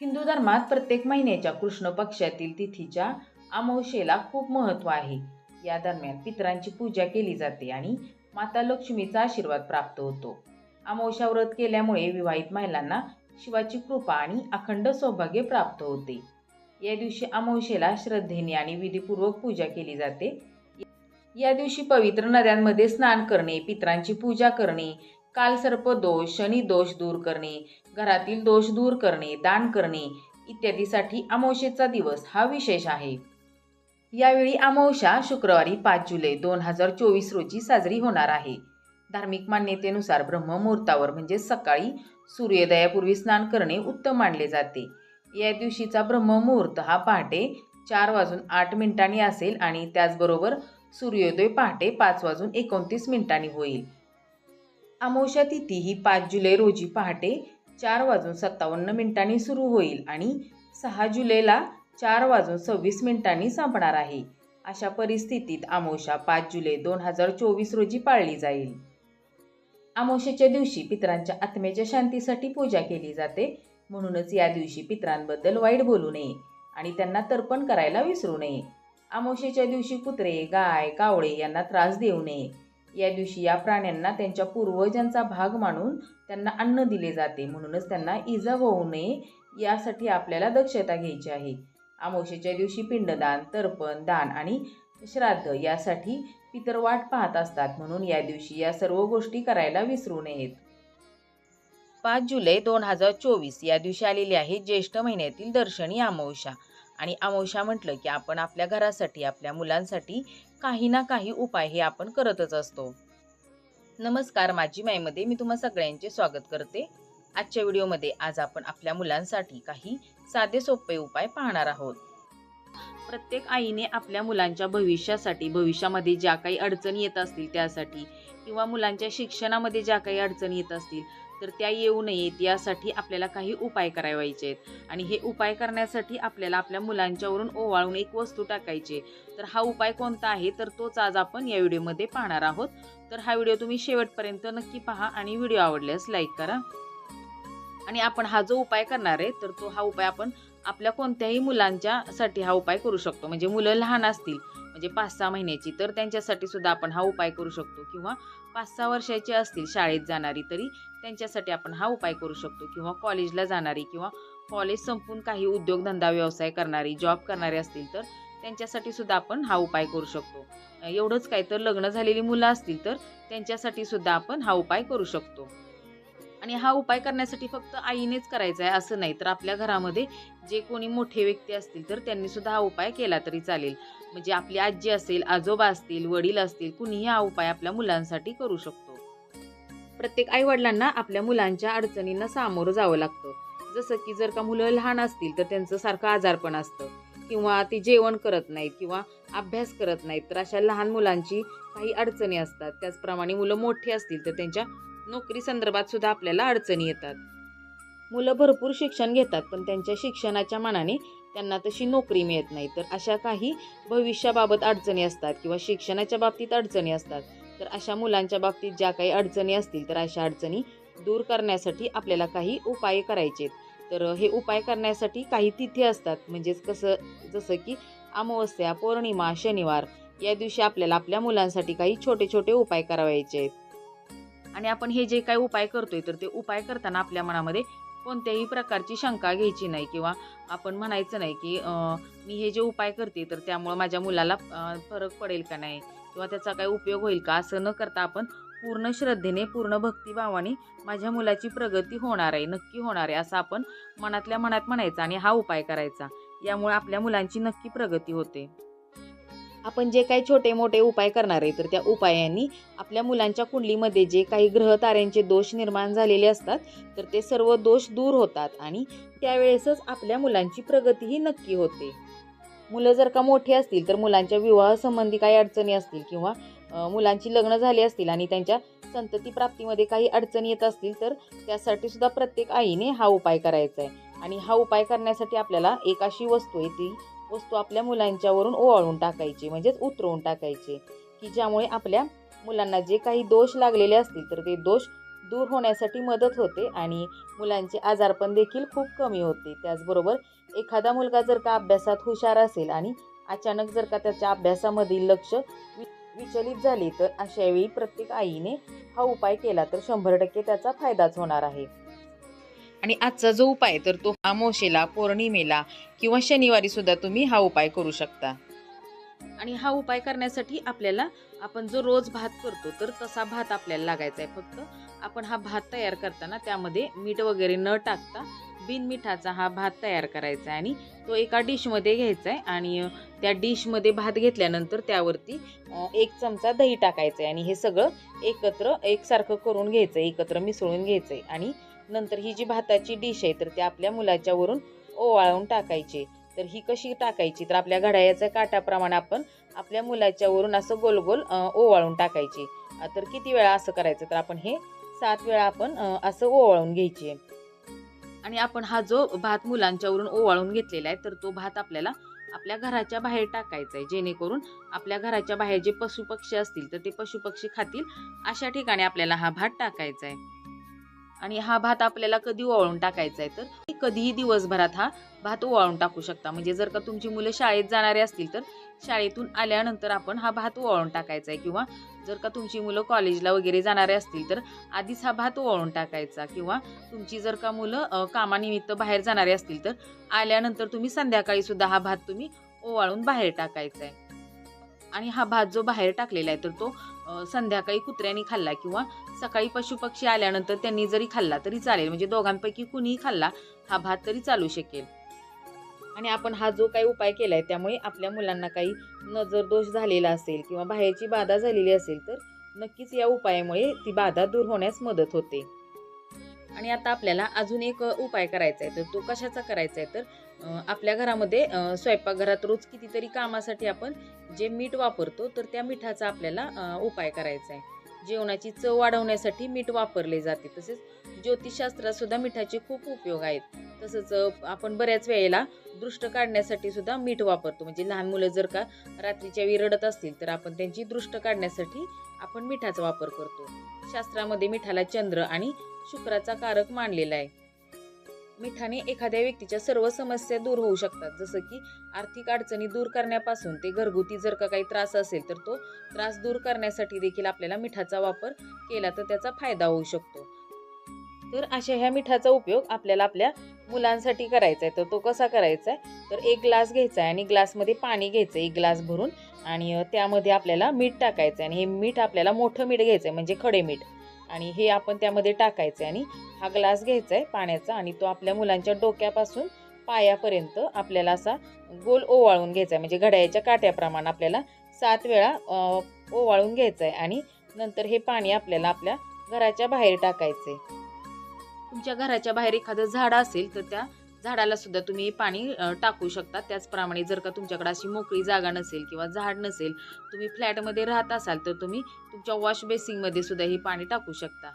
हिंदू धर्मात प्रत्येक महिन्याच्या कृष्ण पक्षातील तिथीच्या अमावशेला खूप महत्त्व आहे. या दरम्यान पितरांची पूजा केली जाते आणि माता लक्ष्मीचा आशीर्वाद प्राप्त होतो. अमावस्या व्रत केल्यामुळे विवाहित महिलांना शिवाची कृपा आणि अखंड सौभाग्य प्राप्त होते. या दिवशी अमावशेला श्रद्धेने आणि विधीपूर्वक पूजा केली जाते. या दिवशी पवित्र नद्यांमध्ये स्नान करणे पितरांची पूजा करणे कालसर्पदोष शनिदोष दूर करणे घरातील दोष दूर करणे दान करणे इत्यादीसाठी अमावशेचा दिवस हा विशेष आहे. यावेळी अमावशा शुक्रवारी पाच जुलै दोन हजार चोवीस रोजी साजरी होणार आहे. धार्मिक मान्यतेनुसार ब्रह्ममुहूर्तावर म्हणजे सकाळी सूर्योदयापूर्वी स्नान करणे उत्तम मानले जाते. या दिवशीचा ब्रह्ममुहूर्त हा पहाटे चार वाजून आठ मिनिटांनी असेल आणि त्याचबरोबर सूर्योदय पहाटे पाच वाजून एकोणतीस मिनिटांनी होईल. अमावस्या तिथी ही पाच जुलै रोजी पहाटे चार वाजून सत्तावन्न मिनिटांनी सुरू होईल आणि सहा जुलैला चार वाजून सव्वीस मिनिटांनी संपणार आहे. अशा परिस्थितीत आमोशा पाच जुलै दोन हजार चोवीस रोजी पाळली जाईल. आमोशेच्या दिवशी पितरांच्या आत्म्याच्या शांतीसाठी पूजा केली जाते. म्हणूनच या दिवशी पित्रांबद्दल वाईट बोलू नये आणि त्यांना तर्पण करायला विसरू नये. आमोशेच्या दिवशी कुत्रे गाय कावळे यांना त्रास देऊ नये. या दिवशी या प्राण्यांना त्यांच्या पूर्वजांचा भाग मानून त्यांना अन्न दिले जाते. म्हणूनच त्यांना इजा होऊ नये यासाठी आपल्याला दक्षता घ्यायची आहे. अमावस्येच्या दिवशी पिंडदान तर्पण दान आणि श्राद्ध यासाठी पितर वाट पाहत असतात. म्हणून या दिवशी या सर्व गोष्टी करायला विसरू नयेत. पाच जुलै दोन हजार चोवीस या दिवशी आलेली आहे ज्येष्ठ महिन्यातील दर्शनी अमावस्या आणि अमावस्या म्हटलं की आपण आपल्या घरासाठी आपल्या मुलांसाठी काही ना काही उपाय हे आपण करतच असतो. नमस्कार माझी माईमध्ये मी तुम्हा सगळ्यांचे स्वागत करते. आजच्या व्हिडिओमध्ये आज आपण आपल्या मुलांसाठी काही साधे सोपे उपाय पाहणार आहोत. प्रत्येक आईने आपल्या मुलांच्या भविष्यासाठी भविष्यामध्ये ज्या काही अडचणी येत असतील त्यासाठी किंवा मुलांच्या शिक्षणामध्ये ज्या काही अडचणी येत असतील तर त्या येऊ नयेत यासाठी आपल्याला काही उपाय करावायचे आहेत. आणि हे उपाय करण्यासाठी आपल्याला आपल्या मुलांच्यावरून ओवाळून एक वस्तू टाकायची तर हा उपाय कोणता आहे? तर तोच आज आपण या व्हिडिओमध्ये पाहणार आहोत. तर हा व्हिडिओ तुम्ही शेवटपर्यंत नक्की पहा आणि व्हिडिओ आवडल्यास लाईक करा. आणि आपण हा जो उपाय करणार आहे तर तो हा उपाय आपण आपल्या कोणत्याही मुलांच्यासाठी हा उपाय करू शकतो. म्हणजे मुलं लहान असतील म्हणजे पाच सहा महिन्याची तर त्यांच्यासाठी सुद्धा आपण हा उपाय करू शकतो. किंवा पाच सहा वर्षाची असतील शाळेत जाणारी तरी त्यांच्यासाठी आपण हा उपाय करू शकतो. किंवा कॉलेजला जाणारी किंवा कॉलेज संपून काही उद्योगधंदा व्यवसाय करणारी जॉब करणारी असतील तर त्यांच्यासाठी सुद्धा आपण हा उपाय करू शकतो. एवढंच काय तर लग्न झालेली मुलं असतील तर त्यांच्यासाठी सुद्धा आपण हा उपाय करू शकतो. आणि हा उपाय करण्यासाठी फक्त आईनेच करायचा आहे असं नाही. तर आपल्या घरामध्ये जे कोणी मोठे व्यक्ती असतील तर त्यांनी सुद्धा हा उपाय केला तरी चालेल. म्हणजे आपली आजी असेल आजोबा असतील वडील असतील कुणीही हा उपाय आपल्या मुलांसाठी करू शकतो. प्रत्येक आई वडिलांना आपल्या मुलांच्या अडचणींना सामोरं जावं लागतं. जसं की जर का मुलं लहान असतील तर त्यांचं सारखं आजारपण असतं. किंवा ते जेवण करत नाहीत किंवा अभ्यास करत नाहीत तर अशा लहान मुलांची काही अडचणी असतात. त्याचप्रमाणे मुलं मोठी असतील तर त्यांच्या नोकरी संदर्भात सुद्धा आपल्याला अडचणी येतात. मुलं भरपूर शिक्षण घेतात पण त्यांच्या शिक्षणाच्या मानाने त्यांना तशी नोकरी मिळत नाही. तर अशा काही भविष्याबाबत अडचणी असतात किंवा शिक्षणाच्या बाबतीत अडचणी असतात तर अशा मुलांच्या बाबतीत ज्या काही अडचणी असतील तर अशा अडचणी दूर करण्यासाठी आपल्याला काही उपाय करायचे तर हे उपाय करण्यासाठी काही तिथी असतात म्हणजेच कसं जसं की अमावस्या पौर्णिमा शनिवार या दिवशी आपल्याला आपल्या मुलांसाठी काही छोटे छोटे उपाय करावायचे आहेत. आणि आपण हे जे काही उपाय करतोय तर ते उपाय करताना आपल्या मनामध्ये कोणत्याही प्रकारची शंका घ्यायची नाही किंवा आपण म्हणायचं नाही की मी हे जे उपाय करते तर त्यामुळं माझ्या मुलाला फरक पडेल का नाही? किंवा त्याचा काही उपयोग होईल का? असं न करता आपण पूर्ण श्रद्धेने पूर्ण भक्तिभावाने माझ्या मुलाची प्रगती होणार आहे नक्की होणार आहे असं आपण मनातल्या मनात म्हणायचं आणि हा उपाय करायचा. यामुळे आपल्या मुलांची नक्की प्रगती होते. आपण जे काही छोटे मोठे उपाय करणार आहे तर त्या उपायांनी आपल्या मुलांच्या कुंडलीमध्ये जे काही ग्रह ताऱ्यांचे दोष निर्माण झालेले असतात तर ते सर्व दोष दूर होतात आणि त्यावेळेसच आपल्या मुलांची प्रगतीही नक्की होते. मुलं जर का मोठी असतील तर मुलांच्या विवाहासंबंधी काही अडचणी असतील किंवा मुलांची लग्न झाली असतील आणि त्यांच्या संतती प्राप्तीमध्ये काही अडचणी येत असतील तर त्यासाठी सुद्धा प्रत्येक आईने हा उपाय करायचा आहे. आणि हा उपाय करण्यासाठी आपल्याला एक अशी वस्तू आहे ती वस्तू आपल्या मुलांच्यावरून ओवाळून टाकायची म्हणजेच उतरवून टाकायची की ज्यामुळे आपल्या मुलांना जे काही दोष लागलेले असतील तर ते दोष दूर होण्यासाठी मदत होते आणि मुलांचे आजारपण देखील खूप कमी होते. त्याचबरोबर एखादा मुलगा जर का अभ्यासात हुशार असेल आणि अचानक जर का त्याच्या अभ्यासामधील लक्ष वि विचलित झाले तर अशावेळी प्रत्येक आईने हा उपाय केला तर शंभर टक्के त्याचा फायदाच होणार आहे. आणि आजचा जो उपाय तर तो अमावशेला पौर्णिमेला किंवा शनिवारी सुद्धा तुम्ही हा उपाय करू शकता. आणि हा उपाय करण्यासाठी आपल्याला आपण जो रोज भात करतो तर तसा भात आपल्याला लागायचा आहे फक्त. आपण हा भात तयार करताना त्यामध्ये मीठ वगैरे न टाकता बिनमिठाचा हा भात तयार करायचा आहे. आणि तो एका डिशमध्ये घ्यायचा आहे आणि त्या डिशमध्ये भात घेतल्यानंतर त्यावरती एक चमचा दही टाकायचं आहे. आणि हे सगळं एकत्र एकसारखं करून घ्यायचं आहे एकत्र मिसळून घ्यायचं आहे. आणि नंतर ही जी भाताची डिश आहे तर ती आपल्या मुलाच्या वरून ओवाळून टाकायची. तर ही कशी टाकायची? तर आपल्या घड्याळ्याच्या काटाप्रमाणे आपण आपल्या मुलाच्या वरून असं गोल गोल ओवाळून टाकायची. तर किती वेळा असं करायचं? तर आपण हे सात वेळा आपण असं ओवाळून घ्यायची आणि आपण हा जो भात मुलांच्यावरून ओवाळून घेतलेला आहे तर तो भात आपल्याला आपल्या घराच्या बाहेर टाकायचा आहे. जेणेकरून आपल्या घराच्या बाहेर जे पशुपक्षी असतील तर ते पशुपक्षी खातील. अशा ठिकाणी आपल्याला हा भात टाकायचा आहे. आणि हा भात आपल्याला कधी ओवाळून टाकायचा आहे तर? कधीही दिवसभरात हा भात ओवाळून टाकू शकता. म्हणजे जर का तुमची मुलं शाळेत जाणारे असतील तर शाळेतून आल्यानंतर आपण हा भात ओवाळून टाकायचा आहे. किंवा जर का तुमची मुलं कॉलेजला वगैरे जाणारे असतील तर आधीच हा भात ओवाळून टाकायचा. किंवा तुमची जर का मुलं कामानिमित्त बाहेर जाणारे असतील तर आल्यानंतर तुम्ही संध्याकाळी सुद्धा हा भात तुम्ही ओवाळून बाहेर टाकायचा आहे. आणि हा भात जो बाहेर टाकलेला आहे तर तो संध्याकाळी कुत्र्यांनी खाल्ला किंवा सकाळी पशुपक्षी आल्यानंतर त्यांनी जरी खाल्ला तरी चालेल. म्हणजे दोघांपैकी कुणीही खाल्ला हा भात तरी चालू शकेल. आणि आपण हा जो काही उपाय केला आहे त्यामुळे आपल्या मुलांना काही नजर दोष झालेला असेल किंवा बाहेरची बाधा झालेली असेल तर नक्कीच या उपायामुळे ती बाधा दूर होण्यास मदत होते. आणि आता आपल्याला अजून एक उपाय करायचा आहे तर तो कशाचा करायचा आहे तर आपल्या घरामध्ये स्वयंपाकघरात रोज कितीतरी कामासाठी आपण जे मीठ वापरतो तर त्या मिठाचा आपल्याला उपाय करायचा आहे. जेवणाची चव वाढवण्यासाठी मीठ वापरले जाते. तसेच ज्योतिषशास्त्रात सुद्धा मिठाचे खूप उपयोग आहेत. तसंच आपण बऱ्याच वेळेला दृष्ट काढण्यासाठी सुद्धा मीठ वापरतो. म्हणजे लहान मुलं जर का रात्रीच्या वेळी रडत असतील तर आपण त्यांची दृष्ट काढण्यासाठी आपण मिठाचा वापर करतो. शास्त्रामध्ये मिठाला चंद्र आणि शुक्राचा कारक मानलेला आहे. मिठाने एखाद्या व्यक्तीच्या सर्व समस्या दूर होऊ शकतात. जसं की आर्थिक अडचणी दूर करण्यापासून ते घरगुती जर का काही त्रास असेल तर तो त्रास दूर करण्यासाठी देखील आपल्याला मिठाचा वापर केला तर त्याचा फायदा होऊ शकतो. तर अशा ह्या मिठाचा उपयोग आपल्याला आपल्या मुलांसाठी करायचा आहे. तर तो कसा करायचा आहे? तर एक ग्लास घ्यायचा आहे आणि ग्लासमध्ये पाणी घ्यायचं एक ग्लास भरून. आणि त्यामध्ये आपल्याला मीठ टाकायचं आहे. आणि हे मीठ आपल्याला मोठं मीठ घ्यायचं आहे म्हणजे खडे मीठ. आणि हे आपण त्यामध्ये टाकायचं आहे आणि हा ग्लास घ्यायचा आहे पाण्याचा आणि तो आपल्या मुलांच्या डोक्यापासून पायापर्यंत आपल्याला असा गोल ओवाळून घ्यायचा आहे म्हणजे घड्याळ्याच्या काट्याप्रमाणे आपल्याला सात वेळा ओवाळून घ्यायचं आहे आणि नंतर हे पाणी आपल्याला आपल्या घराच्या बाहेर टाकायचं आहे तुमच्या घराच्या बाहेर एखादं झाड असेल तर त्या झाडाला सुद्धा तुम्ही पाणी टाकू शकता. त्याचप्रमाणे जर का तुमच्याकडे अशी मोकळी जागा नसेल किंवा झाड नसेल तुम्ही फ्लॅटमध्ये राहत असाल तर तुम्ही तुमच्या वॉश बेसिंगमध्ये सुद्धा हे पाणी टाकू शकता.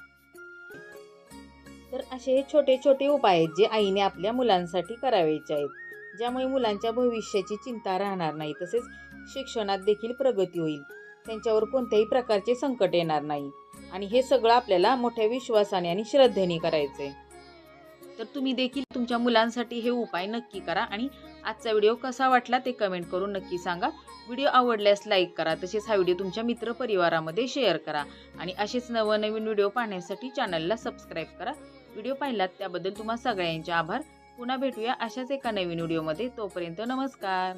तर असे हे छोटे छोटे उपाय आहेत जे आईने आपल्या मुलांसाठी करावायचे आहेत. ज्यामुळे मुलांच्या भविष्याची चिंता राहणार नाही तसेच शिक्षणात देखील प्रगती होईल. त्यांच्यावर कोणत्याही प्रकारचे संकट येणार नाही. आणि हे सगळं आपल्याला मोठ्या विश्वासाने आणि श्रद्धेने करायचं आहे तर तुम्ही देखील तुमच्या मुलांसाठी हे उपाय नक्की करा आणि आजचा व्हिडिओ कसा वाटला ते कमेंट करून नक्की सांगा. व्हिडिओ आवडल्यास लाईक करा तसेच हा व्हिडिओ तुमच्या मित्रपरिवारामध्ये शेअर करा आणि असेच नवनवीन व्हिडिओ पाहण्यासाठी चॅनलला सबस्क्राईब करा. व्हिडिओ पाहिलात त्याबद्दल तुम्हा सगळ्यांचे आभार. पुन्हा भेटूया अशाच एका नवीन व्हिडिओमध्ये. तोपर्यंत नमस्कार.